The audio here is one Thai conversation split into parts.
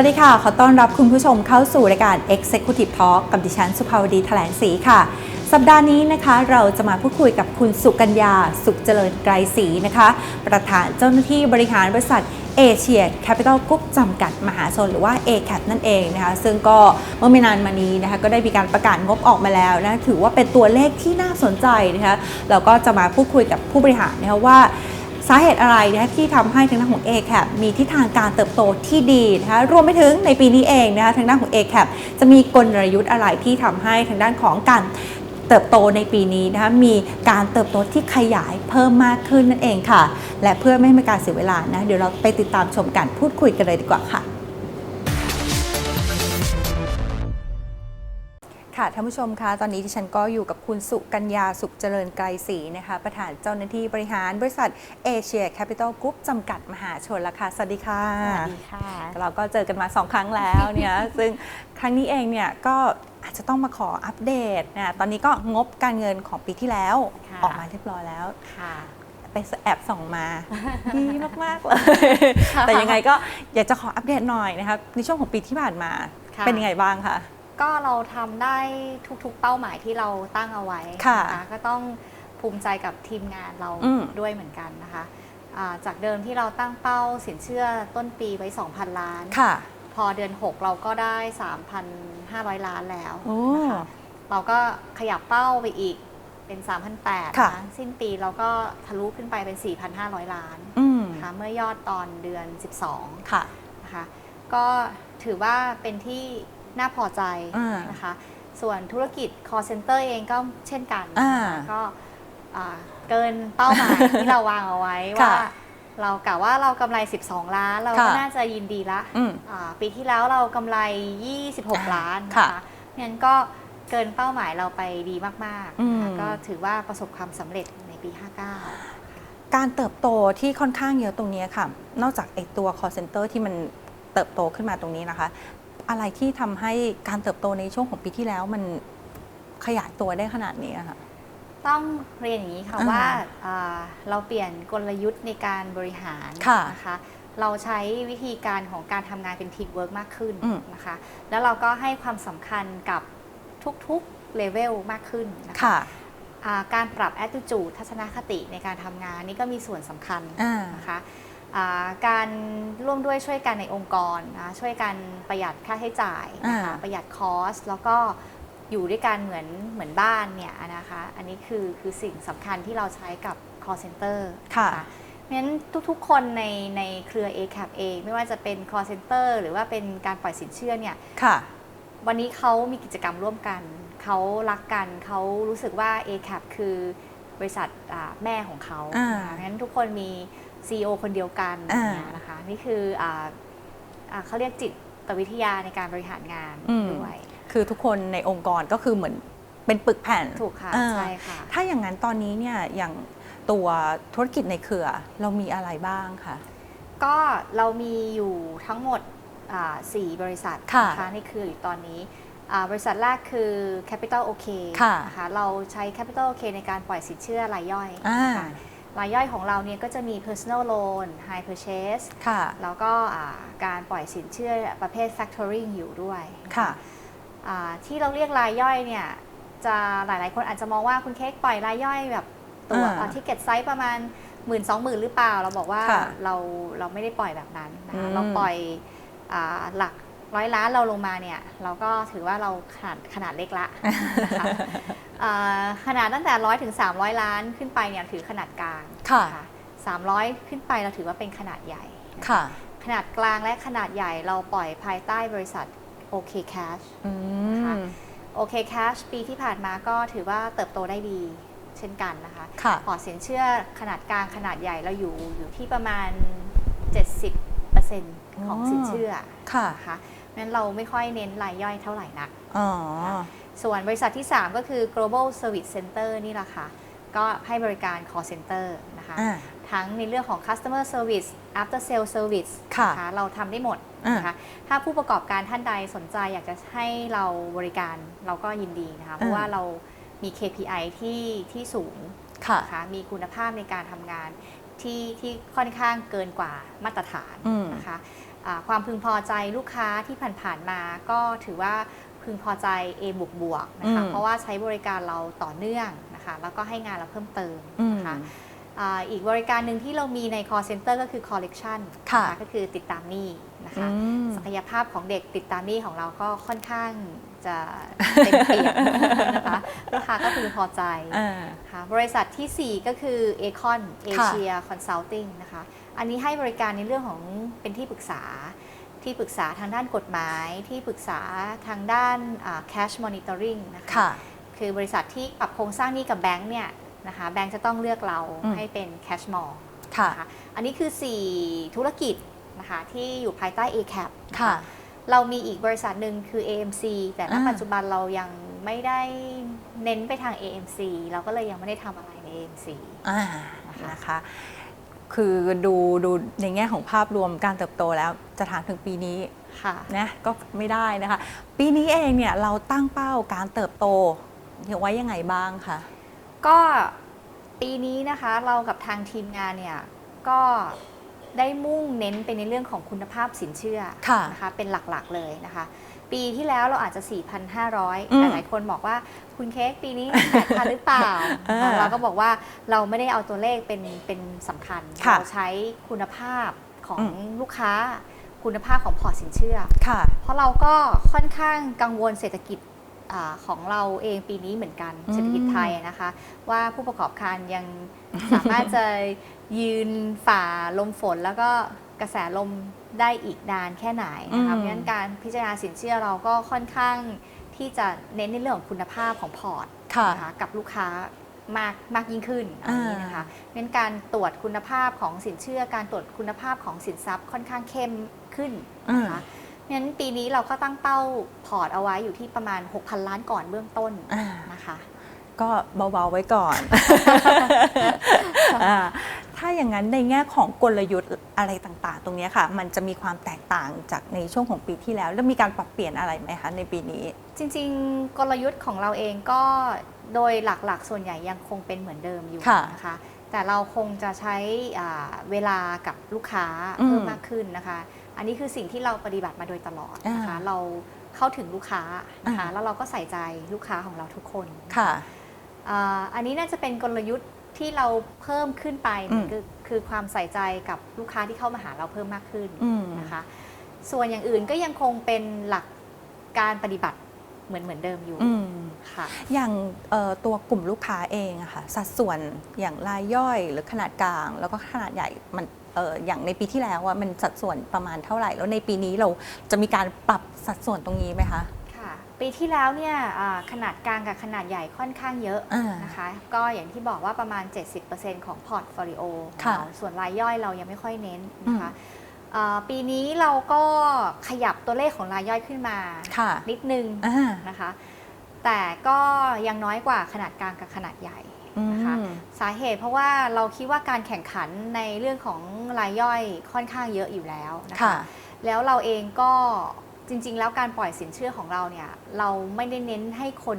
สวัสดีค่ะ ขอต้อนรับคุณผู้ชมเข้าสู่รายการ Executive Talk กับดิฉันสุภาวดีแถลงศรีค่ะ สัปดาห์นี้นะคะ เราจะมาพูดคุยกับคุณสุกัญญา สุขเจริญไกรศรีนะคะ ประธานเจ้าหน้าที่บริหารบริษัทเอเชียแคปิตอลกรุ๊ปจำกัดมหาชนหรือว่า ACAP นั่นเองนะคะซึ่งก็เมื่อไม่นานมานี้นะคะก็ได้มีการประกาศงบออกมาแล้วนะถือว่าเป็นตัวเลขที่น่าสนใจนะคะเราก็จะมาพูดคุยกับผู้บริหารนะคะว่า สาเหตุอะไรนะที่ทำให้ทางด้านของ ACAP มีทิศทางการเติบโตที่ดีนะคะรวมไปถึงในปีนี้เองนะคะทางด้านของ ACAP จะมีกลยุทธ์อะไรที่ทำให้ทางด้านของการเติบโตในปีนี้นะคะมีการเติบโตที่ขยายเพิ่มมากขึ้นนั่นเองค่ะ และเพื่อไม่ให้มีการเสียเวลานะเดี๋ยวเราไปติดตามชมกันพูดคุยกันเลยดีกว่าค่ะ ค่ะท่านผู้ชมคะตอนนี้ที่ฉันก็อยู่กับคุณสุกัญญาสุขเจริญไกรศรีนะคะ ประธานเจ้าหน้าที่บริหารบริษัทเอเชียแคปิตอลกรุ๊ปจำกัดมหาชนละค่ะ สวัสดีค่ะ สวัสดีค่ะ เราก็เจอกันมา 2 ครั้งแล้วเนี่ยซึ่งครั้งนี้เองเนี่ยก็อาจจะต้องมาขออัปเดตนะตอนนี้ก็งบการเงินของปีที่แล้วค่ะออกมาเรียบร้อยแล้วค่ะไปแอบส่องมาดีมาก ๆ เลยค่ะแต่ยังไงก็อยากจะขออัปเดตหน่อยนะคะในช่วงของปีที่ผ่านมาค่ะเป็นยังไงบ้างคะ ก็เราทำได้ทุกๆเป้าหมายที่เราตั้งเอาไว้ค่ะนก็ต้องภูมิใจกับทีมงานเราอืม ด้วยเหมือนกันนะคะอ่าจากเดิมที่เราตั้งเป้าสินเชื่อต้นปีไว้ 2,000 ล้าน ค่ะ พอเดือน 6 เราก็ได้ 3,500 ล้านแล้วโอ้นะคะเราก็ขยับเป้าไปอีกเป็น 3,800ค่ะ นะสิ้นปีเราก็ทะลุขึ้นไปเป็น 4,500 ล้านอืมนะคะเมื่อยอดตอนเดือน 12 ค่ะ นะคะก็ถือว่าเป็นที่ น่าพอใจอ่านนะคะ ส่วนธุรกิจ call center เองก็เช่นกันอ่านะคะก็อ่าเกินเป้าหมายที่เราวางเอาไว้ค่ะว่าเรากะว่าเรากำไร 12 ล้าน เราก็ค่ะน่าจะยินดีละอืมอ่าปีที่แล้วเรากำไร 26 ล้านนะคะค่ะงั้นก็เกินเป้าหมายเราไปดีมากๆอืมนะคะก็ถือว่าประสบความสำเร็จในปี 59 การเติบโตที่ค่อนข้างเยอะตรงนี้ค่ะ นอกจากไอตัว call center ที่มันเติบโตขึ้นมาตรงนี้นะคะ อะไรที่ทำให้การเติบโตในช่วงของปีที่แล้วมันขยายตัวได้ขนาดนี้อะค่ะ ต้องเรียนอย่างนี้ค่ะอ่าว่าอ่าเราเปลี่ยนกลยุทธ์ในการบริหารค่ะนะคะเราใช้วิธีการของการทำงานเป็นทีมเวิร์กมากขึ้นอืม นะคะ แล้วเราก็ให้ความสำคัญกับทุกๆเลเวลมากขึ้นนะคะค่ะอ่าการปรับ attitude ทัศนคติในการทำงานนี่ก็มีส่วนสำคัญอ่า นะคะอ่า การร่วมด้วยช่วยกันในองค์กรนะช่วยกันประหยัดค่าใช้จ่ายนะคะอ่าประหยัดคอสแล้วก็อยู่ด้วยกันเหมือนเหมือนบ้านเนี่ยนะคะอันนี้คือคือสิ่งสำคัญที่เราใช้กับ call center ค่ะนเพราะฉะนั้นทุกๆ คนในในเครือ ACAP เองไม่ว่าจะเป็น call center หรือว่าเป็นการปล่อยสินเชื่อเนี่ยค่ะ วันนี้เขามีกิจกรรมร่วมกัน เขารักกันเขารู้สึกว่า ACAP คือบริษัทอ่าแม่ของเขาอ่านะคะงั้นทุกคนมี CEO คนเดียวกันอ่าเนี่ยนะคะนี่คืออาอ่าเขาเรียกจิตวิทยาในการบริหารงานอืม ด้วยคือทุกคนในองค์กรก็คือเหมือนเป็นปึกแผ่น ถูกค่ะอ่า ใช่ค่ะ ถ้าอย่างนั้นตอนนี้เนี่ยอย่างตัวธุรกิจในเครือ เรามีอะไรบ้างคะ ก็เรามีอยู่ทั้งหมดอ่าสี่บริษัทค่ะนะคะในเครืออยู่ตอนนี้อ่าบริษัทแรกคือ Capital OK ค่ะ นะคะเราใช้ Capital OK ในการปล่อยสินเชื่อรายย่อยอ่า นะคะ รายย่อยของเราเนี่ยก็จะมี personal loan high purchase ค่ะ แล้วก็อ่าการปล่อยสินเชื่อประเภท factoring อยู่ด้วยค่ะอ่าที่เราเรียกรายย่อยเนี่ยจะหลายๆ คนอาจจะมองว่าคุณเค้กปล่อยรายย่อยแบบตัวอ่าที่เก็ตไซส์ประมาณ1 2 0 0 0 0หรือเปล่า เราบอกว่าค่ะเราเราไม่ได้ปล่อยแบบนั้นนะอืคะมเราปล่อยอาหลัก ร้อยล้านเราลงมาเนี่ย เราก็ถือว่าเราขนาดขนาดเล็กละนะคะอ่าขนาดตั้งแต่ร้อยถึง 300 ล้านขึ้นไปเนี่ยถือขนาดกลางค่ะสามร้อยขึ้นไปเราถือว่าเป็นขนาดใหญ่ค่ะ ขนาดกลางและขนาดใหญ่เราปล่อยภายใต้บริษัท OK Cash อืค่ะม OK Cash ปีที่ผ่านมาก็ถือว่าเติบโตได้ดีเช่นกันนะคะค่ะพอร์ตสินเชื่อขนาดกลางขนาดใหญ่เราอยู่อยู่ที่ประมาณ 70%ของสินเชื่อค่ะนะคะ นั้นเราไม่ค่อยเน้นรายย่อยเท่าไหร่นักอ๋อส่วนบริษัทที่ 3 ก็คือ Global Service Center นี่แหละค่ะ ก็ให้บริการ call center นะคะอ่าทั้งในเรื่องของ customer service after sale service ค่ะนะคะเราทำได้หมดอ่านนะคะถ้าผู้ประกอบการท่านใดสนใจอยากจะให้เราบริการเราก็ยินดีนะคะ เพราะว่าเรามี KPI ที่ที่สูงค่ะนะคะมีคุณภาพในการทำงานที่ที่ค่อนข้างเกินกว่ามาตรฐานอืมนะคะอ่า ความพึงพอใจลูกค้าที่ผ่านๆมา ก็ถือว่าพึงพอใจ A บวกบวกๆนะคะอืมเพราะว่าใช้บริการเราต่อเนื่องนะคะแล้วก็ให้งานเราเพิ่มเติมอืมนะคะอ่าอีกบริการหนึ่งที่เรามีใน call center ก็คือ collection ค่ะนก็คือติดตามหนี้ นะคะอืมศักยภาพของเด็กติดตามหนี้ของเราก็ค่อนข้างจะเต็มเปี่ยมนะคะลูกค้าก็พึงพอใจอ่าค่ะบริษัททีสี่4 ก็คือ Acon Asia Consulting นะคะอันนี้ให้บริการในเรื่องของเป็นที่ปรึกษา ที่ปรึกษาทางด้านกฎหมาย ที่ปรึกษาทางด้านอ่า cash monitoring นะคะค่ะคือบริษัทที่ปรับโครงสร้างหนี้กับแบงค์เนี่ยนะคะแบงค์จะต้องเลือกเราอืมให้เป็น cash more ค่ะนะคะอันนี้คือ 4 ธุรกิจ นะคะที่อยู่ภายใต้ ACAP นค่ะ เรามีอีกบริษัทหนึ่งคือ AMC แต่ณอ่า ปัจจุบันเรายังไม่ได้เน้นไปทาง AMC เราก็เลยยังไม่ได้ทำอะไรใน AMC อ่านะคะ คือดูดูในแง่ของภาพรวมการเติบโตแล้วจะถามถึงปีนี้ค่ะ นะก็ไม่ได้นะคะ ปีนี้เองเนี่ยเราตั้งเป้าการเติบโตไว้ยังไงบ้างคะ ก็ปีนี้นะคะเรากับทางทีมงานเนี่ย ก็ ได้มุ่งเน้นไปในเรื่องของคุณภาพสินเชื่อค่ะนะคะเป็นหลักๆเลยนะคะ ปีที่แล้วเราอาจจะอื4,500มแต่หลายคนบอกว่าคุณเค้กปีนี้ 8,000 หรือเปล่าเออเราก็บอกว่าเราไม่ได้เอาตัวเลขเป็นเป็นสำคัญ ค่ะเราใช้คุณภาพของอืม ลูกค้า คุณภาพของพอร์ตสินเชื่อ ค่ะ เพราะเราก็ค่อนข้างกังวลเศรษฐกิจอาของเราเองปีนี้เหมือนกันอืมเศรษฐกิจไทยอะนะคะ ว่าผู้ประกอบการยังสามารถจะ ยืนฝ่าลมฝนแล้วก็กระแสลมได้อีกนานแค่ไหนนะคะอืมเพราะฉะนั้นการพิจารณาสินเชื่อเราก็ค่อนข้างที่จะเน้นในเรื่องของคุณภาพของพอร์ตค่ะนะคะกับลูกค้ามากมากยิ่งขึ้นอันนี้นะคะอ่าเน้นการตรวจคุณภาพของสินเชื่อ การตรวจคุณภาพของสินทรัพย์ค่อนข้างเข้มขึ้นนะคะงั้นปีนี้เราก็ตั้งเป้าพอร์ตเอาไว้อยู่ที่ประมาณ 6,000 ล้านก่อนเบื้องต้นอ่านะคะ ก็เบาๆไว้ก่อน อ่าถ้าอย่างนั้นในแง่ของกลยุทธ์อะไรต่างๆ ตรงเนี้ยค่ะ มันจะมีความแตกต่างจากในช่วงของปีที่แล้ว แล้วมีการปรับเปลี่ยนอะไรไหมคะในปีนี้ จริง ๆ กลยุทธ์ของเราเองก็โดยหลักๆ ส่วนใหญ่ยังคงเป็นเหมือนเดิมอยู่ค่ะนะคะแต่เราคงจะใช้อ่าเวลากับลูกค้าอืมเพิ่มมากขึ้นนะคะ อันนี้คือสิ่งที่เราปฏิบัติมาโดยตลอดนะคะอ่าเราเข้าถึงลูกค้านะคะอ่าแล้วเราก็ใส่ใจลูกค้าของเราทุกคนค่ะอ่าอันนี้น่าจะเป็นกลยุทธ์ ที่เราเพิ่มขึ้นไปอืมคือคือความใส่ใจกับลูกค้าที่เข้ามาหาเราเพิ่มมากขึ้นอืม นะคะ ส่วนอย่างอื่นก็ยังคงเป็นหลักการปฏิบัติเหมือนเหมือนเดิมอยู่อืม ค่ะ อย่างเอ่อตัวกลุ่มลูกค้าเองอะค่ะสัดส่วนอย่างรายย่อยหรือขนาดกลาง แล้วก็ขนาดใหญ่มันเอ่ออย่างในปีที่แล้วอะมันสัดส่วนประมาณเท่าไหร่ แล้วในปีนี้เราจะมีการปรับสัดส่วนตรงนี้ไหมคะค่ะ ปีที่แล้วเนี่ยอ่าขนาดกลางกับขนาดใหญ่ค่อนข้างเยอะอ่านนะคะ ก็อย่างที่บอกว่าประมาณ 70%ของพอร์ตโฟลิโอค่ะส่วนรายย่อยเรายังไม่ค่อยเน้นนะคะอ่าปีนี้เราก็ขยับตัวเลขของรายย่อยขึ้นมาค่ะ นิดนึงอ่านะคะ แต่ก็ยังน้อยกว่าขนาดกลางกับขนาดใหญ่นะคะอืมสาเหตุเพราะว่าเราคิดว่าการแข่งขันในเรื่องของรายย่อยค่อนข้างเยอะอยู่แล้วนะค่ะคะแล้วเราเองก็ จริง ๆ แล้วการปล่อยสินเชื่อของเราเนี่ยเราไม่ได้เน้นให้คน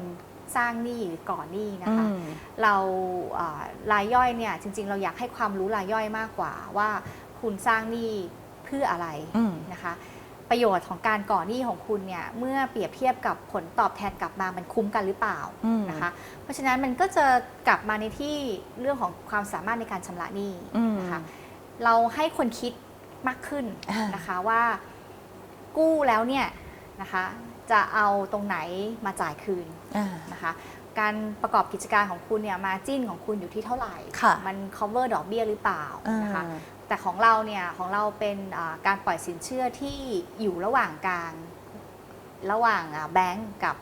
สร้างหนี้หรือก่อหนี้นะคะอืมเราอ่ารายย่อยเนี่ยจริง ๆ เราอยากให้ความรู้รายย่อยมากกว่าว่าคุณสร้างหนี้เพื่ออะไรอืมนะคะ ประโยชน์ของการก่อหนี้ของคุณเนี่ยเมื่อเปรียบเทียบกับผลตอบแทนกลับมามันคุ้มกันหรือเปล่าอืมนะคะ เพราะฉะนั้นมันก็จะกลับมาในที่เรื่องของความสามารถในการชำระหนี้อืมนะคะเราให้คนคิดมากขึ้นอ่านนะคะว่า กู้แล้วเนี่ยนะคะจะเอาตรงไหนมาจ่ายคืนอ่านะคะการประกอบกิจการของคุณเนี่ยมาจิ้นของคุณอยู่ที่เท่าไหร่ค่ะมัน cover ดอกเบี้ยหรือเปล่านะคะอ่าแต่ของเราเนี่ยของเราเป็นอ่าการปล่อยสินเชื่อที่อยู่ระหว่างกลางระหว่างแบงก์กับ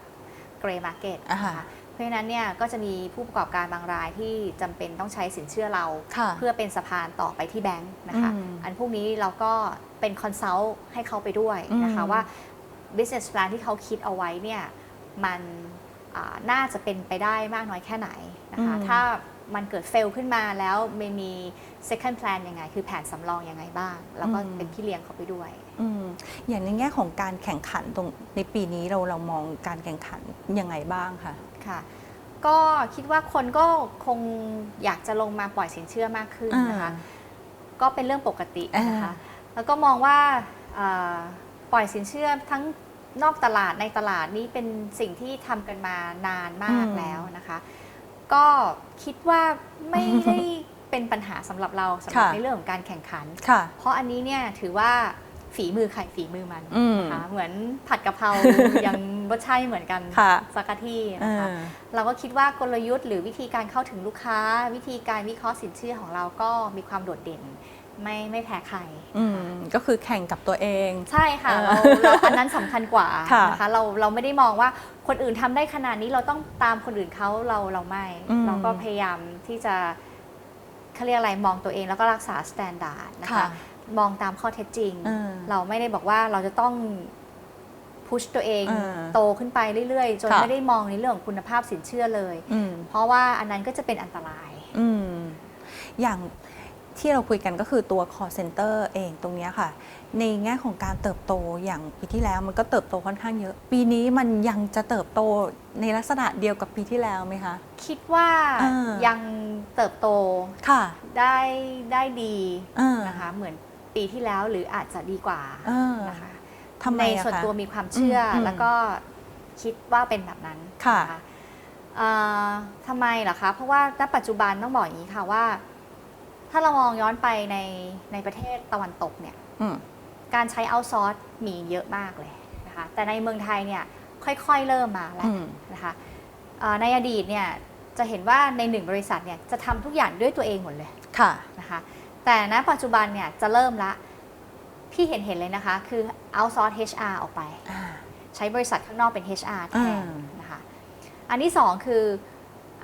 เกรย์มาร์เก็ตอ่านะคะเพ ราะฉะนั้นเนี่ยก็จะมีผู้ประกอบการบางรายที่จำเป็นต้องใช้สินเชื่อเราค่ะเพื่อเป็นสะพานต่อไปที่แบงค์นะคะอืมอันพวกนี้เราก็เป็นคอนซัลท์ให้เขาไปด้วยนะคะอืมว่า business plan ที่เขาคิดเอาไว้เนี่ยมันอ่าน่าจะเป็นไปได้มากน้อยแค่ไหนนะคะอืมถ้ามันเกิดเฟลขึ้นมาแล้วไม่มี second plan ยังไง คือแผนสำรองยังไงบ้าง แล้วก็เป็นพี่เลี้ยงเขาไปด้วยอืมอย่างในแง่ของการแข่งขันตรงในปีนี้เราเรามองการแข่งขันยังไงบ้างคะ ค่ะก็คิดว่าคนก็คงอยากจะลงมาปล่อยสินเชื่อมากขึ้นนะคะก็เป็นเรื่องปกตินะคะแล้วก็มองว่าเอ่อปล่อยสินเชื่อทั้งนอกตลาดในตลาดนี้เป็นสิ่งที่ทำกันมานานมากอืมแล้วนะคะ ก็คิดว่าไม่ได้เป็นปัญหาสำหรับเราสำหรับค่ะในเรื่องของการแข่งขันค่ะเพราะอันนี้เนี่ยถือว่าฝีมือใครฝีมือมันอืมนะคะเหมือนผัดกะเพรายัง รสชาติไม่เหมือนกันค่ะสักกะที่เอนะคะอเราก็คิดว่ากลยุทธ์หรือวิธีการเข้าถึงลูกค้า วิธีการวิเคราะห์สินเชื่อของเราก็มีความโดดเด่น ไม่ไม่แพ้ใคร อืมก็คือแข่งกับตัวเอง ใช่ค่ะเออเราเราอันนั้นสำคัญกว่าค่ะนะคะเราเราไม่ได้มองว่าคนอื่นทำได้ขนาดนี้เราต้องตามคนอื่นเขาเราเราไม่ อืมเราก็พยายามที่จะเขาเรียกอะไรมองตัวเองแล้วก็รักษาสแตนดาร์ดนะคะมองตามข้อเท็จจริง เออเราไม่ได้บอกว่าเราจะต้อง พุชตัวเองเออโตขึ้นไปเรื่อยๆ จนค่ะไม่ได้มองในเรื่องของคุณภาพสินเชื่อเลยอืมเพราะว่าอันนั้นก็จะเป็นอันตรายอืมอย่างที่เราคุยกันก็คือตัว call center เองตรงเนี้ยค่ะ ในแง่ของการเติบโตอย่างปีที่แล้วมันก็เติบโตค่อนข้างเยอะ ปีนี้มันยังจะเติบโตในลักษณะเดียวกับปีที่แล้วไหมคะ คิดว่าเออยังเติบโตค่ะได้ได้ดีเออนะคะเหมือนปีที่แล้วหรืออาจจะดีกว่าเออนะคะ ทำไมในอะส่วนคะ ตัวมีความเชื่ออมแล้วก็คิดว่าเป็นแบบนั้นค่ะ นเอ่อทำไมเหรอคะ เพราะว่าณปัจจุบันต้องบอกอย่างนี้ค่ะว่า ถ้าเรามองย้อนไปในในประเทศตะวันตกเนี่ย อืม การใช้เอาซอร์สมีเยอะมากเลยนะคะแต่ในเมืองไทยเนี่ยค่อยๆเริ่มมาแล้วอืม นะคะเอ่อในอดีตเนี่ยจะเห็นว่าในหนึ่งบริษัทเนี่ยจะทำทุกอย่างด้วยตัวเองหมดเลยค่ะ นะคะแต่ณปัจจุบันเนี่ยจะเริ่มละ ที่เห็นเห็นๆเลยนะคะ คือ outsource HR ออกไปอ่าใช้บริษัทข้างนอกเป็น HR แทนอืมนะคะ อันที่สองคือ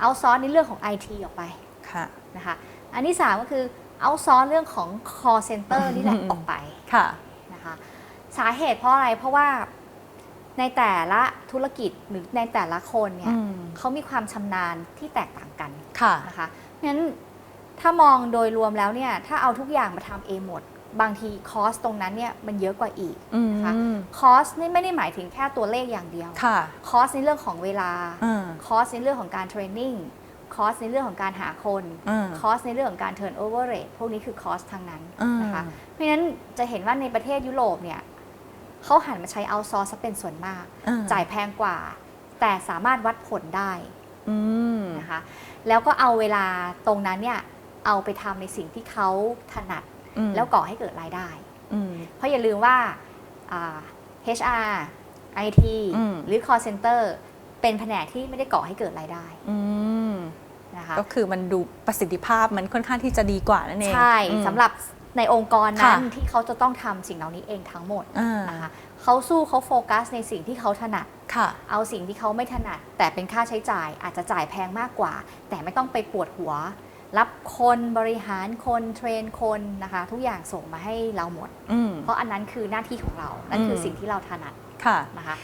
outsource ในเรื่องของ IT ออกไปค่ะนะคะ อันที่สามก็คือ outsource เรื่องของ call center นี่แหละอืมออกไปค่ะนะคะ สาเหตุเพราะอะไร เพราะว่าในแต่ละธุรกิจหรือในแต่ละคนเนี่ยอืมเขามีความชำนาญที่แตกต่างกันค่ะนะคะเพราะฉะนั้นถ้ามองโดยรวมแล้วเนี่ย ถ้าเอาทุกอย่างมาทำเองหมด บางทีคอสตรงนั้นเนี่ยมันเยอะกว่าอีกอืมนะคะคอสนี่ไม่ได้หมายถึงแค่ตัวเลขอย่างเดียวค่ะคอสในเรื่องของเวลาอืมคอสในเรื่องของการเทรนนิ่งคอสในเรื่องของการหาคนอืมคอสในเรื่องของการ turn over rate พวกนี้คือคอสทั้งนั้นอืมนะคะเพราะฉะนั้นจะเห็นว่าในประเทศยุโรปเนี่ยเขาหันมาใช้ outsource ซะเป็นส่วนมากอืมจ่ายแพงกว่า แต่สามารถวัดผลได้อืมนะคะแล้วก็เอาเวลาตรงนั้นเนี่ยเอาไปทำในสิ่งที่เขาถนัด อืม แล้วก่อให้เกิดรายได้ อืม เพราะอย่าลืมว่าอ่า HR IT อืม หรือ call center เป็นแผนกที่ไม่ได้ก่อให้เกิดรายได้อืมนะคะก็คือมันดูประสิทธิภาพมันค่อนข้างที่จะดีกว่านั่นเองใช่อืม สำหรับในองค์กรนั้นค่ะ ที่เขาจะต้องทำสิ่งเหล่านี้เองทั้งหมดอ่านะคะเขาสู้เขาโฟกัสในสิ่งที่เขาถนัด ค่ะ เอาสิ่งที่เขาไม่ถนัด แต่เป็นค่าใช้จ่ายอาจจะจ่ายแพงมากกว่า แต่ไม่ต้องไปปวดหัว รับคนบริหารคนเทรนคนนะคะ ทุกอย่างส่งมาให้เราหมด อืม เพราะอันนั้นคือหน้าที่ของเรา นั่นคืออม สิ่งที่เราถนัดค่ะ นะคะ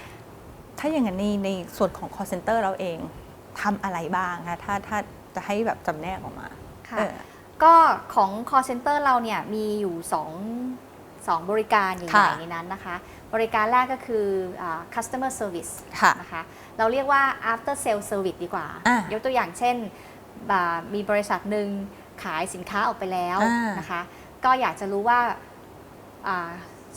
ถ้าอย่างนั้นในในส่วนของ call center เราเองทำอะไรบ้างคะถ้าถ้าจะให้แบบจำแนกออกมาค่ะ เออ ก็ของ call center เราเนี่ยมีอยู่2 2บริการใหญ่ค่ะ ๆในนั้นนะคะ บริการแรกก็คืออา customer service ค่ะ นะคะ เราเรียกว่า after sale service ดีกว่า อะยกตัวอย่างเช่นอ่า มีบริษัทหนึ่งขายสินค้าออกไปแล้วอ่าน นะคะ ก็อยากจะรู้ว่าอ่า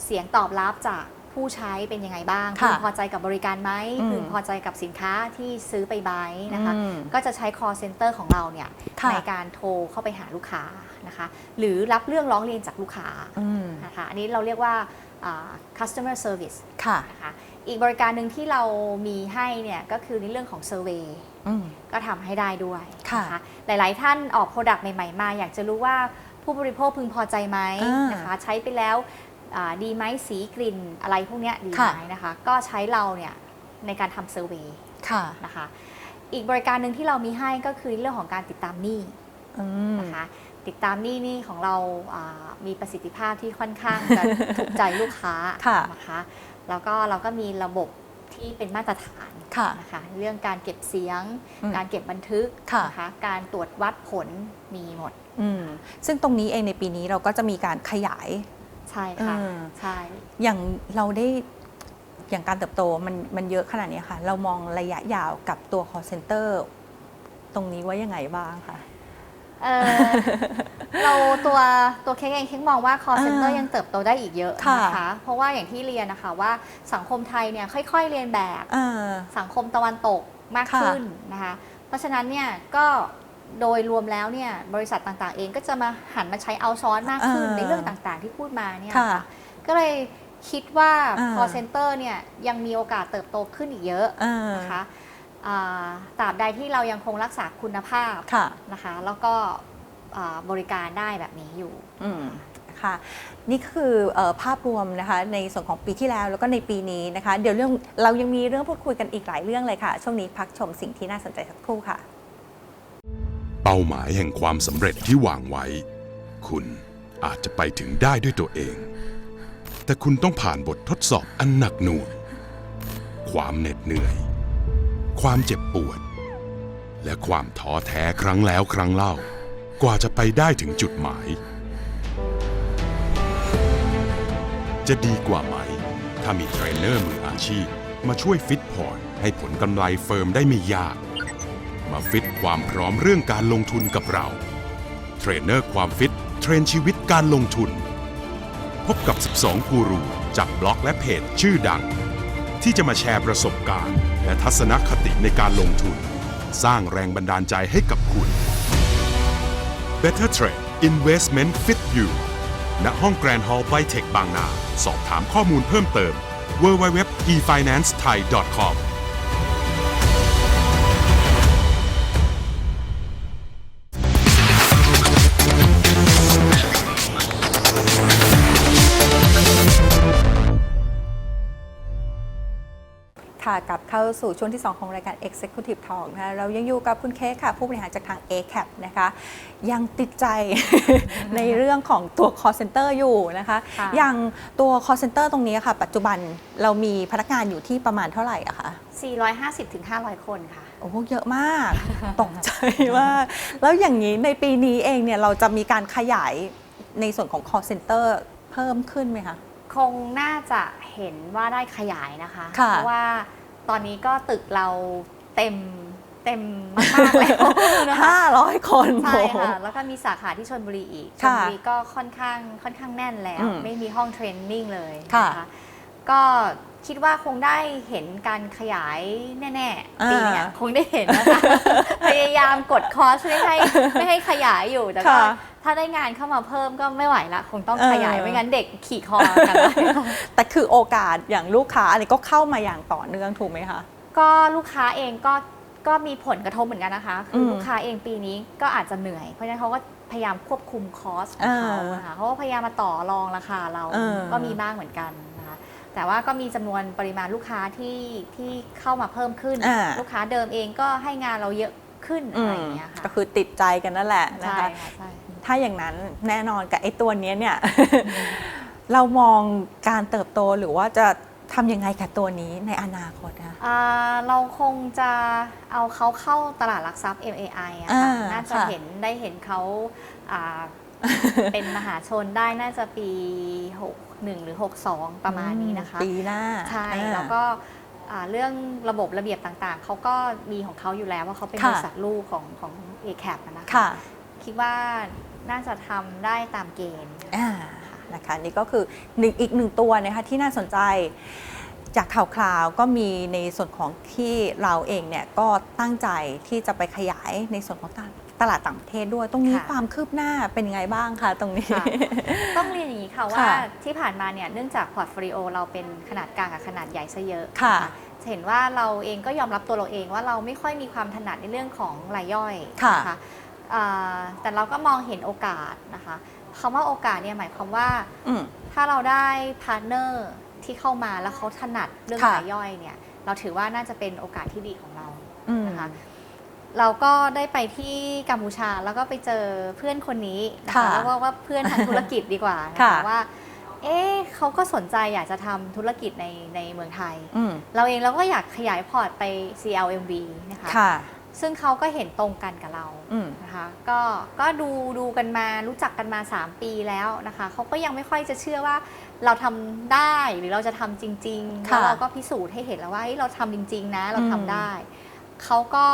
เสียงตอบรับจากผู้ใช้เป็นยังไงบ้างค่ะพึงพอใจกับบริการไหมอืม พึงพอใจกับสินค้าที่ซื้อไปไหมนะคะ อืม ก็จะใช้ call center ของเราเนี่ยค่ะ ในการโทรเข้าไปหาลูกค้านะคะ หรือรับเรื่องร้องเรียนจากลูกค้าอืมนะคะ อันนี้เราเรียกว่าอ่า customer service ค่ะ นะคะ อีกบริการหนึ่งที่เรามีให้เนี่ยก็คือในเรื่องของ survey อืม ก็ทำให้ได้ด้วยค่ะนะคะหลาย ๆ ท่านออก Product ใหม่ ๆ มา อยากจะรู้ว่าผู้บริโภคพึงพอใจไหมอ่านนะคะ ใช้ไปแล้วอ่าดีไหมสีกลิ่นอะไรพวกเนี้ยดีค่ะไหมนะคะ ก็ใช้เราเนี่ยในการทำเซอร์เวยค่ะนะคะ อีกบริการหนึ่งที่เรามีให้ก็คือเรื่องของการติดตามหนี้อืม นะคะ ติดตามหนี้นี่ของเราอ่ามีประสิทธิภาพที่ค่อนข้างจะ ถูกใจลูกค้าค่ะ นะคะ แล้วก็เราก็มีระบบที่เป็นมาตรฐาน ค่ะนะคะเรื่องการเก็บเสียง อืมการเก็บบันทึกค่ะ นะคะการตรวจวัดผลมีหมดอืมซึ่งตรงนี้เองในปีนี้เราก็จะมีการขยาย ใช่ค่ะเออใช่ อย่างเราได้อย่างการเติบโตมันมันเยอะขนาดนี้ค่ะ เรามองระยะยาวกับตัว call center ตรงนี้ว่ายังไงบ้างคะ เออเราตัวตัวเค้กเองเค้กมองว่า call center อ่ายัยังเติบโตได้อีกเยอะค่ะนะคะเพราะว่าอย่างที่เรียนนะคะว่าสังคมไทยเนี่ยค่อยๆเรียนแบบเออ สังคมตะวันตกมากค่ะ ขึ้นนะคะ เพราะฉะนั้นเนี่ยก็โดยรวมแล้วเนี่ยบริษัทต่างๆเองก็จะมาหันมาใช้เอาซอนมากขึ้นอ่าในเรื่องต่างๆที่พูดมาเนี่ยค่ะ ค่ะ ก็เลยคิดว่า อ่า call center เนี่ยยังมีโอกาสเติบโตขึ้นอีกเยอะเออ นะคะอ่า ตราบใดที่เรายังคงรักษาคุณภาพค่ะนะคะ แล้วก็อ่าบริการได้แบบนี้อยู่อืมค่ะนี่คือเออภาพรวมนะคะในส่วนของปีที่แล้วแล้วก็ในปีนี้นะคะ เดี๋ยวเรื่องเรายังมีเรื่องพูดคุยกันอีกหลายเรื่องเลยค่ะ ช่วงนี้พักชมสิ่งที่น่าสนใจสักครู่ค่ะ เป้าหมายแห่งความสำเร็จที่วางไว้ คุณอาจจะไปถึงได้ด้วยตัวเอง แต่คุณต้องผ่านบททดสอบอันหนักหน่วงความเหน็ดเหนื่อย ความเจ็บปวด และความท้อแท้ครั้งแล้วครั้งเล่า กว่าจะไปได้ถึงจุดหมาย จะดีกว่าไหม ถ้ามีเทรนเนอร์มืออาชีพ มาช่วยฟิตพอร์ตให้ผลกำไรเฟิร์มได้ไม่ยาก มาฟิตความพร้อมเรื่องการลงทุนกับเรา เทรนเนอร์ความฟิตเทรนชีวิตการลงทุน พบกับ 12กูรูจากบล็อกและเพจชื่อดัง ที่จะมาแชร์ประสบการณ์ และทัศนคติในการลงทุน สร้างแรงบันดาลใจให้กับคุณ Better Trade Investment Fit You ณห้องแกรนด์ฮอลล์ไบเทคบางนา สอบถามข้อมูลเพิ่มเติม www.efinancethai.com ค่ะกลับเข้าสู่ช่วงที่ 2 ของรายการ Executive Talk นะคะเรายังอยู่กับคุณเค้กค่ะ ผู้บริหารจากทาง ACAP นะคะ ยังติดใจ ในเรื่องของตัว call center อยู่นะคะ ค่ะ อย่างตัว call center ตรงนี้ค่ะ ปัจจุบันเรามีพนักงานอยู่ที่ประมาณเท่าไหร่อะคะ450ถึง500 คนค่ะ โอ้โหเยอะมาก ตกใจมาก แล้วอย่างนี้ในปีนี้เองเนี่ยเราจะมีการขยายในส่วนของ call center เพิ่มขึ้นไหมคะ คงน่าจะเห็นว่าได้ขยายนะคะ ค่ะ เพราะว่า ตอนนี้ก็ตึกเราเต็มเต็มมากๆแล้วนะคะห้าร้อยคนใช่โอ้โหค่ะ แล้วก็มีสาขาที่ชนบุรีอีกชนค่ะบุรีก็ค่อนข้างค่อนข้างแน่นแล้วอืมไม่มีห้องเทรนนิ่งเลยค่ะนก็ คิดว่าคงได้เห็นการขยายแน่อ่าๆปีเนี้ยคงได้เห็นนะคะพยายามกดคอร์สไม่ให้ไม่ให้ขยายอยู่แต่ก็ค่ะถ้าได้งานเข้ามาเพิ่มก็ไม่ไหวละ คงต้องขยายเออไม่งั้นเด็กขี่คอกันได้แต่คือโอกาสอย่างลูกค้าอันนี้ก็เข้ามาอย่างต่อเนื่องถูกไหมคะก็ลูกค้าเองก็ก็มีผลกระทบเหมือนกันนะคะ คืออมลูกค้าเองปีนี้ก็อาจจะเหนื่อย เพราะฉะนั้นเขาก็พยายามควบคุมคอสของเขาอ่านะคะเขาก็พยายามมาต่อรองราคาเราเออก็มีบ้างเหมือนกันนะคะ แต่ว่าก็มีจำนวนปริมาณลูกค้าที่ที่เข้ามาเพิ่มขึ้น อ่า ลูกค้าเดิมเองก็ให้งานเราเยอะขึ้นอือะไรมอย่างเงี้ยค่ะก็คือติดใจกันนั่นแหละนะใช่คะ ค่ะใช่ ถ้าอย่างนั้นแน่นอนกับไอ้ตัวเนี้ยเนี่ย เรามองการเติบโตหรือว่าจะทำยังไงกับตัวนี้ในอนาคตคะ อ่าเราคงจะเอาเขาเข้าตลาดหลักทรัพย์ MAI อะค่ะ อ่าน่าจะค่ะ เห็นได้เห็นเขาอ่า เป็นมหาชนได้น่าจะปี 61 หรือ 62 ประมาณนี้นะคะปีหน้าใช่อ่าแล้วก็อ่าเรื่องระบบระเบียบต่างๆ เขาก็มีของเขาอยู่แล้วว่าเขาเป็นค่ะบริษัทลูกของของ ACAP อะนะคะค่ะคิดว่าน่าจะทำได้ตามเกณฑ์อ่านะคะนี่ก็คือหนึ่งอีกหนึ่งตัวนะคะที่น่าสนใจจากข่าวคราวก็มีในส่วนของที่เราเองเนี่ยก็ตั้งใจที่จะไปขยายในส่วนของตลาดต ลาดต่างประเทศด้วย ตรงนี้ค่ะ ความคืบหน้าเป็นยังไงบ้างคะตรงนี้ ค่ะ ต้องเรียนอย่างนี้ค่ะว่าค่ะ ที่ผ่านมาเนี่ยเนื่องจากพอร์ตโฟลิโอเราเป็นขนาดกลางกับขนาดใหญ่ซะเยอะ ค่ะนจะเห็นว่าเราเองก็ยอมรับตัวเราเองว่าเราไม่ค่อยมีความถนัดในเรื่องของรายย่อยค่ะนอ่าแต่เราก็มองเห็นโอกาสนะคะคำว่าโอกาสเนี่ยหมายความว่าอืม ถ้าเราได้พาร์ทเนอร์ที่เข้ามาแล้วเขาถนัดเรื่องค่ะ รายย่อยเนี่ยเราถือว่าน่าจะเป็นโอกาสที่ดีของเราอืม นะคะ เราก็ได้ไปที่กัมพูชาแล้วก็ไปเจอเพื่อนคนนี้นะคะค่ะแล้วว่าว่าเพื่อนทางธุรกิจดีกว่านะค่ะ คะว่า เอ๊ะเขาก็สนใจอยากจะทำธุรกิจในในเมืองไทย อืมเราเองเราก็อยากขยายพอร์ตไป CLMV นะคะค่ะ ซึ่งเขาก็เห็นตรงกันกับเรา อืม นะคะก็ก็ดูดูกันมารู้จักกันมา 3 ปีแล้วนะคะเขาก็ยังไม่ค่อยจะเชื่อว่าเราทำได้หรือเราจะทำจริงๆ ค่ะแล้วเราก็พิสูจน์ให้เห็นแล้วว่าเฮ้ยเราทำจริง ๆ นะเราทำได้ เขาก็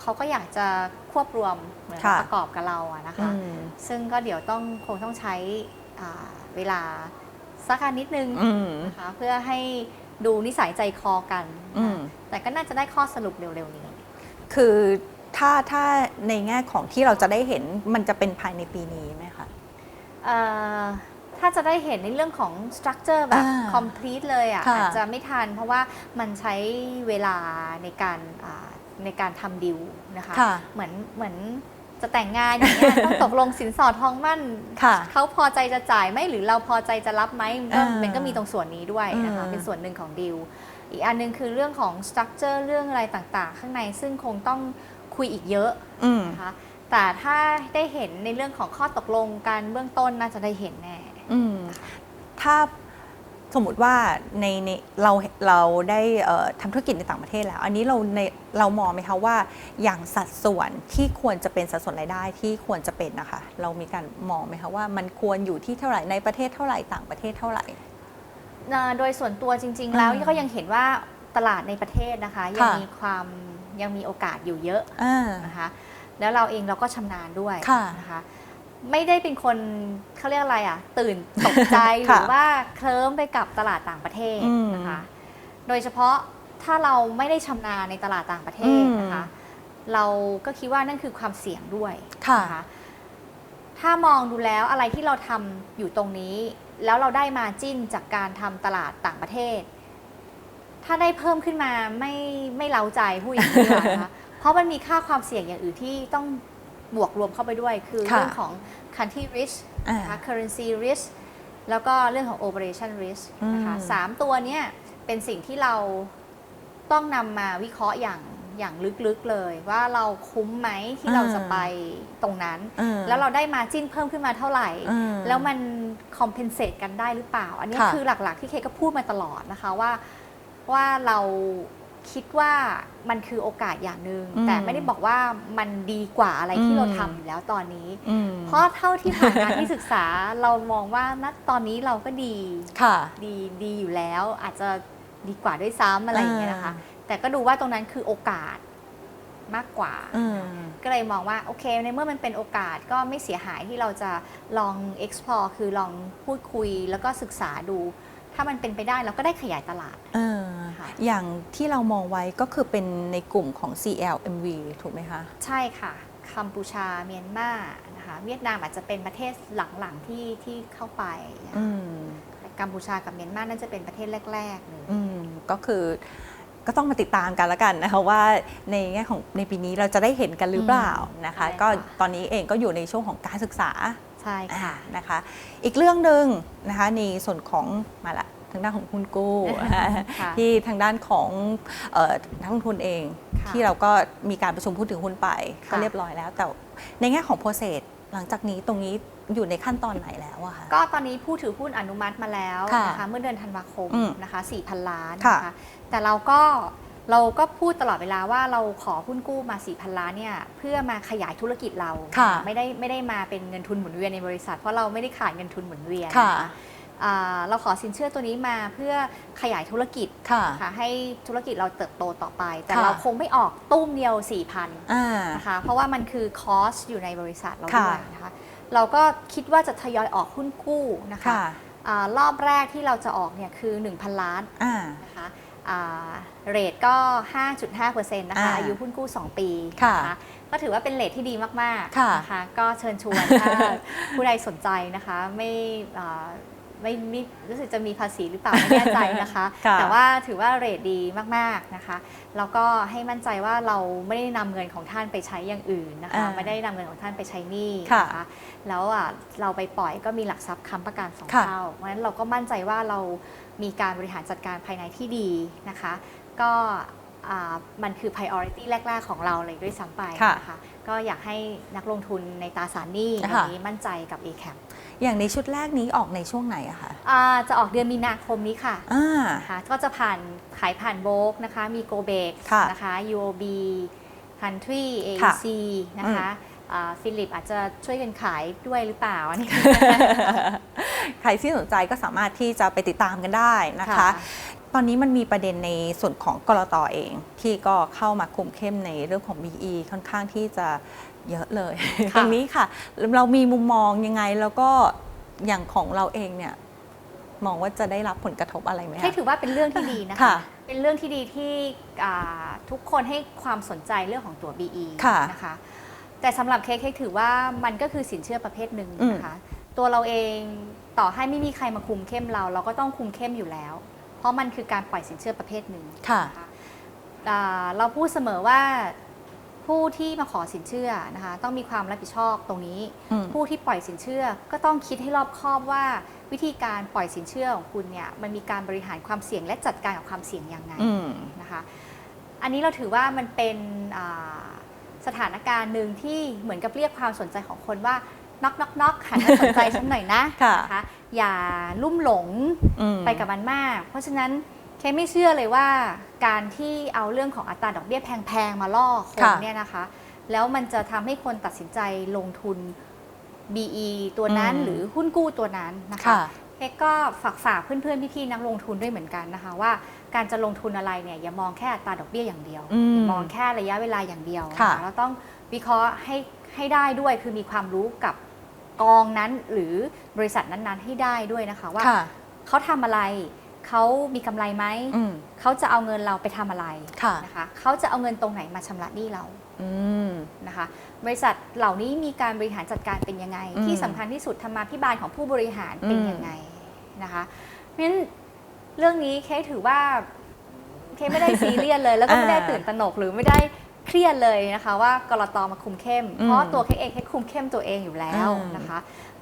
เขาก็อยากจะควบรวมเหมือนค่ะประกอบกับเราอะนะคะอืมซึ่งก็เดี๋ยวต้องคงต้องใช้อ่าเวลาสักการนิดนึงอืม นะคะเพื่อให้ดูนิสัยใจคอกันอืม แต่ก็น่าจะได้ข้อสรุปเร็วๆนี้ คือถ้าถ้าในแง่ของที่เราจะได้เห็นมันจะเป็นภายในปีนี้ไหมคะ เอ่อถ้าจะได้เห็นในเรื่องของสตรัคเจอร์แบบ อ่า complete เลยอะค่ะอาจจะไม่ทันเพราะว่ามันใช้เวลาในการอ่า ในการทำดิวนะคะ ค่ะ เหมือนเหมือนจะแต่งงานอย่างเงี้ยต้องตกลงสินสอดทองมั่น ค่ะ เขาพอใจจะจ่ายไหมหรือเราพอใจจะรับไหมมันก็อ่ามัมันก็มีตรงส่วนนี้ด้วยนะคะอืมเป็นส่วนหนึ่งของดิวอีกอันหนึงคือเรื่องของสตรัคเจอร์เรื่องอะไรต่างๆ ข้างในซึ่งคงต้องคุยอีกเยอะอืมนะคะแต่ถ้าได้เห็นในเรื่องของข้อตกลงการเบื้องต้นน่าจะได้เห็นแน่ อืมถ้า สมมติว่าในในเราเราได้เอ่อทำธุรกิจในต่างประเทศแล้ว อันนี้เราในเรามองไหมคะว่าอย่างสัดส่วนที่ควรจะเป็นสัดส่วนรายได้ที่ควรจะเป็นนะคะ เรามีการมองไหมคะว่ามันควรอยู่ที่เท่าไหร่ในประเทศเท่าไหร่ต่างประเทศเท่าไหร่เอ่อโดยส่วนตัวจริง ๆ แล้วอืมก็ยังเห็นว่าตลาดในประเทศนะคะยังค่ะมีความยังมีโอกาสอยู่เยอะอ่านะคะแล้วเราเองเราก็ชำนาญด้วยค่ะนะคะ ไม่ได้เป็นคนเขาเรียกอะไรอะ ตื่นตกใจหค่ะรือว่าเคลิ้มไปกับตลาดต่างประเทศอืมนะคะ โดยเฉพาะถ้าเราไม่ได้ชำนาญในตลาดต่างประเทศอืมนะคะ เราก็คิดว่านั่นคือความเสี่ยงด้วยค่ะนะคะถ้ามองดูแล้วอะไรที่เราทำอยู่ตรงนี้ แล้วเราได้มาจิ้นจากการทำตลาดต่างประเทศ ถ้าได้เพิ่มขึ้นมาไม่ไม่เล้าใจผู้อย่างนี้ดีกว่านะคะเพราะมันมีค่าความเสี่ยงอย่างอื่นที่ต้อง บวกรวมเข้าไปด้วย คือค่ะเรื่องของ country risk อ่านะคะ currency risk แล้วก็เรื่องของ operation risk นะคะอืมสามตัวเนี้ยเป็นสิ่งที่เราต้องนำมาวิเคราะห์อย่างอย่างลึกๆเลย ว่าเราคุ้มไหมที่เราจะไปตรงนั้นอืมแล้วเราได้มาจิ้นเพิ่มขึ้นมาเท่าไหร่อืมแล้วมันคอมเพนเซตกันได้หรือเปล่า อันนี้ค่ะคือหลักๆที่เคก็พูดมาตลอดนะคะว่าว่าเรา คิดว่ามันคือโอกาสอย่างหนึง่งอืมแต่ไม่ได้บอกว่ามันดีกว่าอะไรที่อืม เราทำอยู่แล้วตอนนี้ อืมเพราะเท่าที่ผ่านการที่ศึกษาเรามองว่าณตอนนี้เราก็ดีค่ะ ดีดีอยู่แล้ว อาจจะดีกว่าด้วยซ้ำอะไรอย่างเงี้ยนะคะ อ่าแต่ก็ดูว่าตรงนั้นคือโอกาสมากกว่า อืม ก็เลยมองว่าโอเคในเมื่อมันเป็นโอกาสก็ไม่เสียหายที่เราจะลอง explore คือลองพูดคุยแล้วก็ศึกษาดู ถ้ามันเป็นไปได้เราก็ได้ขยายตลาด เออค่ะ อย่างที่เรามองไว้ก็คือเป็นในกลุ่มของ CLMV ถูกไหมคะ ใช่ค่ะ กัมพูชาเมียนมานะคะ เวียดนามอาจจะเป็นประเทศหลังๆที่ที่เข้าไปนะคะอืมแต่กัมพูชากับเมียนมาน่าจะเป็นประเทศแรกๆเลย อืม ก็คือก็ต้องมาติดตามกันแล้วกันนะคะว่าในแง่ของในปีนี้เราจะได้เห็นกันหรือเปล่านะคะ ใช่ค่ะ ก็ตอนนี้เองก็อยู่ในช่วงของการศึกษา ใช่ค่ะอ่านะคะ อีกเรื่องหนึ่งนะคะในส่วนของมาละทางด้านของหุ้นกู้นะคะค่ะที่ทางด้านของเอ่อนักลงทุนเองค่ะที่เราก็มีการประชุมพูดถึงหุ้นไปค่ะก็เรียบร้อยแล้ว แต่ในแง่ของโปรเซสหลังจากนี้ตรงนี้อยู่ในขั้นตอนไหนแล้วอะคะก็ตอนนี้ผู้ถือหุ้นอนุมัติมาแล้วค่ะนะคะเมื่อเดือนธันวาคมอืมนะคะ4,000 ล้านค่ะนะคะแต่เราก็ เราก็พูดตลอดเวลาว่าเราขอหุ้นกู้มา 4,000 ล้านเนี่ยเพื่อมาขยายธุรกิจเรา ค่ะไม่ได้ไม่ได้มาเป็นเงินทุนหมุนเวียนในบริษัท เพราะเราไม่ได้ขาดเงินทุนหมุนเวียนค่ะนอ่าเราขอสินเชื่อตัวนี้มาเพื่อขยายธุรกิจค่ะ ค่ะให้ธุรกิจเราเติบโตต่อไป แต่ค่ะ เราคงไม่ออกตุ้มเดียว 4,000 อ่า นะคะเพราะว่ามันคือคอสอยู่ในบริษัทเราค่ะด้วยนะคะเราก็คิดว่าจะทยอยออกหุ้นกู้นะคะค่ะ อารอบแรกที่เราจะออกเนี่ยคือ 1,000 ล้านอ่า นะคะอ่า เรทก็ 5.5%นะคะอ่าอายุหุ้นกู้ 2 ปีค่ะนก็ถือว่าเป็นเรทที่ดีมากค่ะๆนะคะก็เชิญชวนถ้าผู้ใดสนใจนะคะไม่อ่า ไม่ไม่รู้สึกจะมีภาษีหรือเปล่าไม่แน่ใจนะคะ ค่ะแต่ว่าถือว่าเรทดีมากๆนะคะ แล้วก็ให้มั่นใจว่าเราไม่ได้นำเงินของท่านไปใช้อย่างอื่นนะคะ อ่าไม่ได้นำเงินของท่านไปใช้หนี้ค่ะนะคะแล้วอะเราไปปล่อยก็มีหลักทรัพย์ค้ำประกันสองค่ะ เท่าเพราะฉะนั้นเราก็มั่นใจว่าเรามีการบริหารจัดการภายในที่ดีนะคะ ก็อ่ามันคือ priority แรก ๆ ของเราเลยด้วยซ้ำไปค่ะนะคะ ก็อยากให้นักลงทุนในตราสารหนี้ค่ะวันนี้มั่นใจกับ a c a p อย่างในชุดแรกนี้ออกในช่วงไหนอะคะอ่าจะออกเดือนมีนาคมนี้ค่ะอ่า นะคะก็จะผ่านขายผ่านโบกนะคะ มีโกเบกค่ะนะคะ UOB Country ค่ะ AEC นะคะฟิลิปอาจจะช่วยกันขายด้วยหรือเปล่าอันนี้ ใครที่สนใจก็สามารถที่จะไปติดตามกันได้นะคะ ค่ะปต อนนี้มันมีประเด็นในส่วนของกรตอเอง ที่ก็เข้ามาคุมเข้มในเรื่องของ BE ค่อนข้างที่จะเยอะเลยค่ะตรงนี้ค่ะ เรามีมุมมองยังไงแล้วก็อย่างของเราเองเนี่ยมองว่าจะได้รับผลกระทบอะไรไหมให้คะถือว่าเป็นเรื่องที่ดีนะคะค่ะเป็นเรื่องที่ดีที่อ่าทุกคนให้ความสนใจเรื่องของตัว BE ค่ะนะคะ แต่สำหรับเค้กเค้กถือว่ามันก็คือสินเชื่อประเภทหนึ่งอืมนะคะ ตัวเราเองต่อให้ไม่มีใครมาคุมเข้มเรา เราก็ต้องคุมเข้มอยู่แล้วเพ ราะมันคือการปล่อยสินเชื่อประเภทหนึ่งค่ะนะคะอ่าเราพูดเสมอว่าผู้ที่มาขอสินเชื่อนะคะต้องมีความรับผิดชอบตรงนี้อืมผู้ที่ปล่อยสินเชื่อก็ต้องคิดให้รอบคอบว่า วิธีการปล่อยสินเชื่อของคุณเนี่ยมันมีการบริหารความเสี่ยงและจัดการกับความเสี่ยงยังไงอืมนะคะอันนี้เราถือว่ามันเป็นอ่าสถานการณ์หนึ่งที่เหมือนกับเรียกความสนใจของคนว่าน็อกน็อกน็อกหันมาสนใจฉันหน่อยนะค่ะนะคะ อย่าลุ่มหลงอืมไปกับมันมาก เพราะฉะนั้นเคไม่เชื่อเลยว่าการที่เอาเรื่องของอัตราดอกเบี้ยแพงๆมาล่อคนค่ะเนี่ยนะคะ แล้วมันจะทำให้คนตัดสินใจลงทุน BE ตัวนั้นอืมหรือหุ้นกู้ตัวนั้นนะคะค่ะเอกก็ฝากฝากเพื่อนๆพี่ๆนักลงทุนด้วยเหมือนกันนะคะว่าการจะลงทุนอะไรเนี่ยอย่ามองแค่อัตราดอกเบี้ยอย่างเดียวอืมอย่ามองแค่ระยะเวลาอย่างเดียวค่ะเราต้องวิเคราะห์ให้ให้ได้ด้วยคือมีความรู้กับ กองนั้นหรือบริษัทนั้นๆให้ได้ด้วยนะคะว่าค่ะ เขาทำอะไร เขามีกำไรไหม อืม เขาจะเอาเงินเราไปทำอะไรค่ะ นะคะ เขาจะเอาเงินตรงไหนมาชำระหนี้เรา อืม นะคะ บริษัทเหล่านี้มีการบริหารจัดการเป็นยังไง อืมที่สำคัญที่สุดธรรมาภิบาลของผู้บริหารเป็นอืม ยังไงนะคะเพราะฉะนั้นเรื่องนี้เคถือว่าเคไม่ได้ซีเรียสเลย แล้วก็ไม่ได้ตื่นตระหนกหรือไม่ได้ เครียดเลยนะคะ ว่ากรตมาคุมเข้ม เพราะตัวเคเองเคคุมเข้มตัวเองอยู่แล้วนะคะ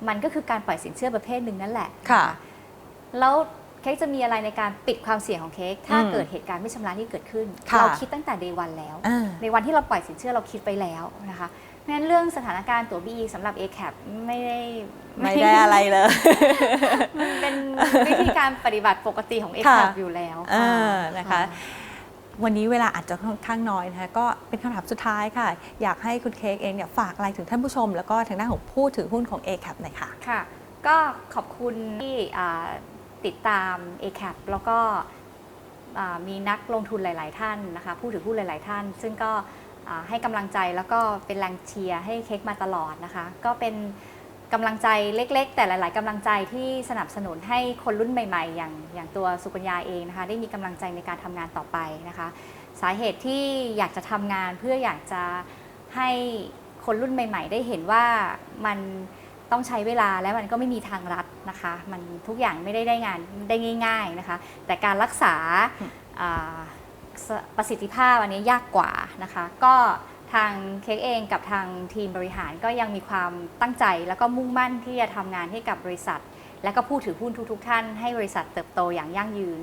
มันก็คือการปล่อยสินเชื่อประเภทหนึ่งนั่นแหละค่ะนแล้วเค้กจะมีอะไรในการปิดความเสี่ยงของเค้กถ้าอืมเกิดเหตุการณ์ไม่ชำระหนี้เกิดขึ้นค่ะเราคิดตั้งแต่ day วันแล้วอ่าในวันที่เราปล่อยสินเชื่อเราคิดไปแล้วนะคะเพราะฉะนั้นเรื่องสถานการณ์ตัว BE สำหรับ ACAP ไม่ได้ไม่ได้อะไรเลยมันเป็นวิธีการปฏิบัติปกติของค่ะ ACAP อยู่แล้วเออนะคะ วันนี้เวลาอาจจะค่อนข้างน้อยนะคะก็เป็นคำถามสุดท้ายค่ะ อยากให้คุณเค้กเองเนี่ยฝากอะไรถึงท่านผู้ชม แล้วก็ทางด้านของผู้ถือหุ้นของ ACAP หน่อยค่ะ ค่ะ ก็ขอบคุณที่ติดตาม ACAP แล้วก็มีนักลงทุนหลาย ๆ ท่านนะคะผู้ถือหุ้นหลาย ๆ ท่าน ซึ่งก็ให้กำลังใจแล้วก็เป็นแรงเชียร์ให้เค้กมาตลอดนะคะ ก็เป็น กำลังใจเล็ก ๆ แต่หลาย ๆกำลังใจที่สนับสนุนให้คนรุ่นใหม่ ๆ อย่างอย่างตัวสุกัญญาเองนะคะ ได้มีกำลังใจในการทำงานต่อไปนะคะ สาเหตุที่อยากจะทำงานเพื่ออยากจะให้คนรุ่นใหม่ ๆ ได้เห็นว่ามันต้องใช้เวลาและมันก็ไม่มีทางรัดนะคะ มันทุกอย่างไม่ได้ได้งานได้ง่าย ๆนะคะ แต่การรักษาประสิทธิภาพอันนี้ยากกว่านะคะ ก็ ทางเค้กเองกับทางทีมบริหารก็ยังมีความตั้งใจ แล้วก็มุ่งมั่นที่จะทำงานให้กับบริษัท และก็ผู้ถือหุ้นทุกๆท่านให้บริษัทเติบโตอย่างยั่งยืน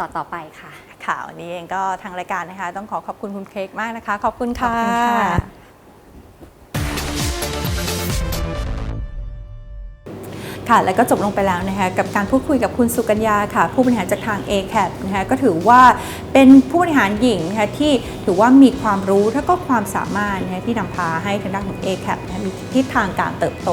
ต่อๆไปค่ะค่ะวันนี้เองก็ทางรายการนะคะ ต้องขอขอบคุณคุณเค้กมากนะคะ ขอบคุณค่ะ ค่ะ แล้วก็จบลงไปแล้วนะคะกับการพูดคุยกับคุณสุกัญญาค่ะ ผู้บริหารจากทาง a c a p นะคะก็ถือว่าเป็นผู้บริหารหญิงนะคะที่ถือว่ามีความรู้และก็ความสามารถนะคะที่นำพาให้ทางด้านของ a c a p นะคะมีทิศทางการเติบโต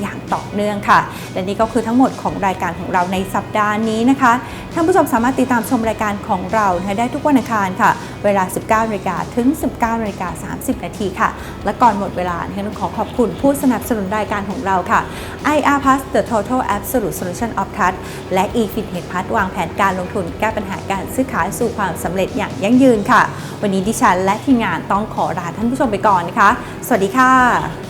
อย่างต่อเนื่องค่ะ และนี่ก็คือทั้งหมดของรายการของเราในสัปดาห์นี้นะคะท่านผู้ชมสามารถติดตามชมรายการของเราะะได้ทุกวันอังคารค่ะ เวลา 19นาฬิกาถึง 19นาฬิกา30 นาทีค่ะ และก่อนหมดเวลานะะต้องขอขอบคุณผู้สนับสนุนรายการของเราค่ะ IR Plus The Total Absolute Solution of Trust และ eFitness Plus วางแผนการลงทุนแก้ปัญหาการซื้อขายสู่ความสำเร็จอย่างยั่งยืนค่ะ วันนี้ดิฉันและทีมงานต้องขอลาท่านผู้ชมไปก่อนนะคะ สวัสดีค่ะ